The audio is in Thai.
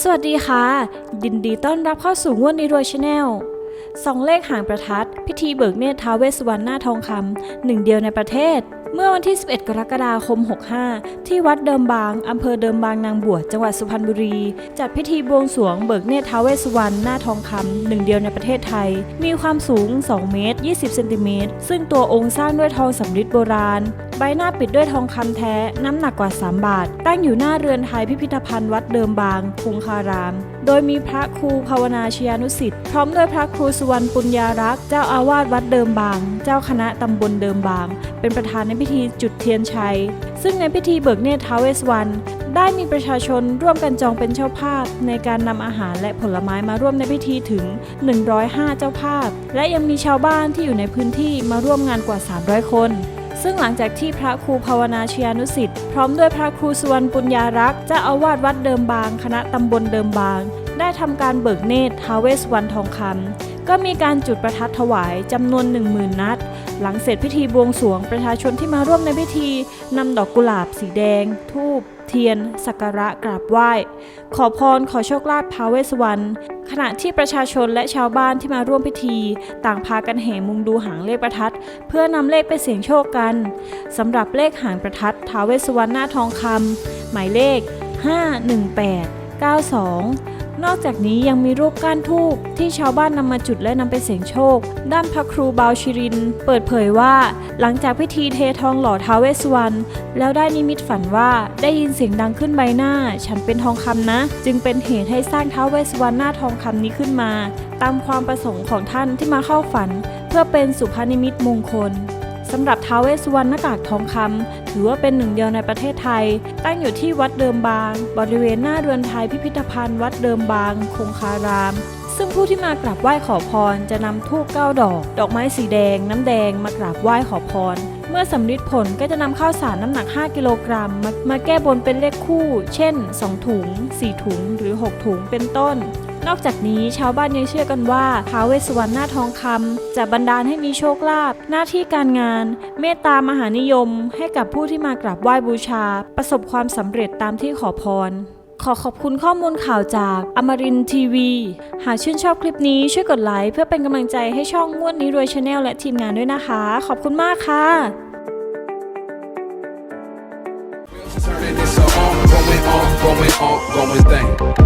สวัสดีค่ะ ยินดีต้อนรับเข้าสู่งวดนี้รวยชาแนลสองเลขหางประทัด พิธีเบิกเนตรท้าวเวสสุวรรณหน้าทองคำหนึ่งเดียวในประเทศ เมื่อวันที่ 11 กรกฎาคม 65 ที่วัดเดิมบาง อำเภอเดิมบางนางบวช จังหวัดสุพรรณบุรี จัดพิธีบวงสรวงเบิกเนตรท้าวเวสสุวรรณหน้าทองคำหนึ่งเดียวในประเทศไทย มีความสูง 2 เมตร 20 เซนติเมตร ซึ่งตัวองค์สร้างด้วยทองสำริดโบราณ ใบหน้าปิดด้วยทองคำแท้ น้ำหนักกว่า 3 บาท ตั้งอยู่หน้าเรือนไทยพิพิธภัณฑ์วัดเดิมบางคงคาราม โดยมีพระครูภาวนาชยานุสิทธิ์พร้อมด้วยพระครูสุวรรณปุญญารักษ์ เจ้าอาวาสวัดเดิมบาง เจ้าคณะตำบลเดิมบาง เป็นประธานในพิธีจุดเทียนชัย ซึ่งในพิธีเบิกเนตรท้าวเวสวรรณได้มีประชาชนร่วมกันจองเป็นเจ้าภาพ ในการนำอาหารและผลไม้มาร่วมในพิธีถึง 105 เจ้าภาพ และยังมีชาวบ้านที่อยู่ในพื้นที่มาร่วมงานกว่า 300 คน ซึ่งหลังจากที่พระครูภาวนาชยานุสิทธิ์พร้อมด้วยพระครูสุวรรณปุญญารักษ์เจ้าอาวาสวัดเดิมบาง คณะตำบลเดิมบาง ได้ทำการเบิกเนตรท้าวเวสสวรรณทองคำ ก็มีการจุดประทัดถวายจำนวน 10,000 นัด หลังเสร็จพิธีบวงสรวงประชาชนที่มาร่วมในพิธีนำดอกกุหลาบสีแดง ทูบเทียน สักการะกราบไหว้ ขอพรขอโชคลาภท้าเวสวรรณขณะที่ประชาชนและชาวบ้านที่มาร่วมพิธี ต่างพากันแห่มุงดูหางเลขประทัด เพื่อนำเลขไปเสี่ยงโชคกันสำหรับเลขหางประทัดท้าเวสสวรรณหน้าทองคำหมายเลข 518 92 นอกจากนี้ยังมีรูปก้านทูบที่ชาวบ้านนำมาจุดและนำไปเสี่ยงโชค ด้านพระครูบาวชิริน เปิดเผยว่า หลังจากพิธีเททองหล่อท้าวเวสวรรณแล้วได้นิมิตฝันว่าได้ยินเสียงดังขึ้นใบหน้า ฉันเป็นทองคำนะ จึงเป็นเหตุให้สร้างท้าวเวสสวรรณหน้าทองคำนี้ขึ้นมา ตามความประสงค์ของท่านที่มาเข้าฝัน เพื่อเป็นสุภานิมิตมงคล สำหรับท้าวเวสสุวรรณหน้ากากทองคำถือว่าเป็นหนึ่งเดียวในประเทศไทย ตั้งอยู่ที่วัดเดิมบาง บริเวณหน้าเรือนไทยพิพิธภัณฑ์วัดเดิมบาง คงคาราม ซึ่งผู้ที่มากราบไหว้ขอพร จะนำทูบเก้าดอก ดอกไม้สีแดง น้ำแดงมากราบไหว้ขอพร เมื่อสำลิดผลก็จะนำข้าวสารน้ำหนัก 5 กิโลกรัมมามาแก้บนเป็นเลขคู่ เช่น 2 ถุง 4 ถุงหรือ 6 ถุงเป็นต้น นอกจากนี้ชาวบ้านยังเชื่อกันว่าท้าวเวสสวรรณหน้าทองคำจะบันดาลให้มีโชคลาภหน้าที่การงาน เมตตามหานิยม ให้กับผู้ที่มากราบไหว้บูชา ประสบความสำเร็จตามที่ขอพร ขอขอบคุณข้อมูลข่าวจากอมรินทีวี หากชื่นชอบคลิปนี้ช่วยกดไลค์เพื่อเป็นกำลังใจให้ช่องงวดนี้รวยชาแนลและทีมงานด้วยนะคะ ขอบคุณมากค่ะ Turning this on, going on, going on, going thing.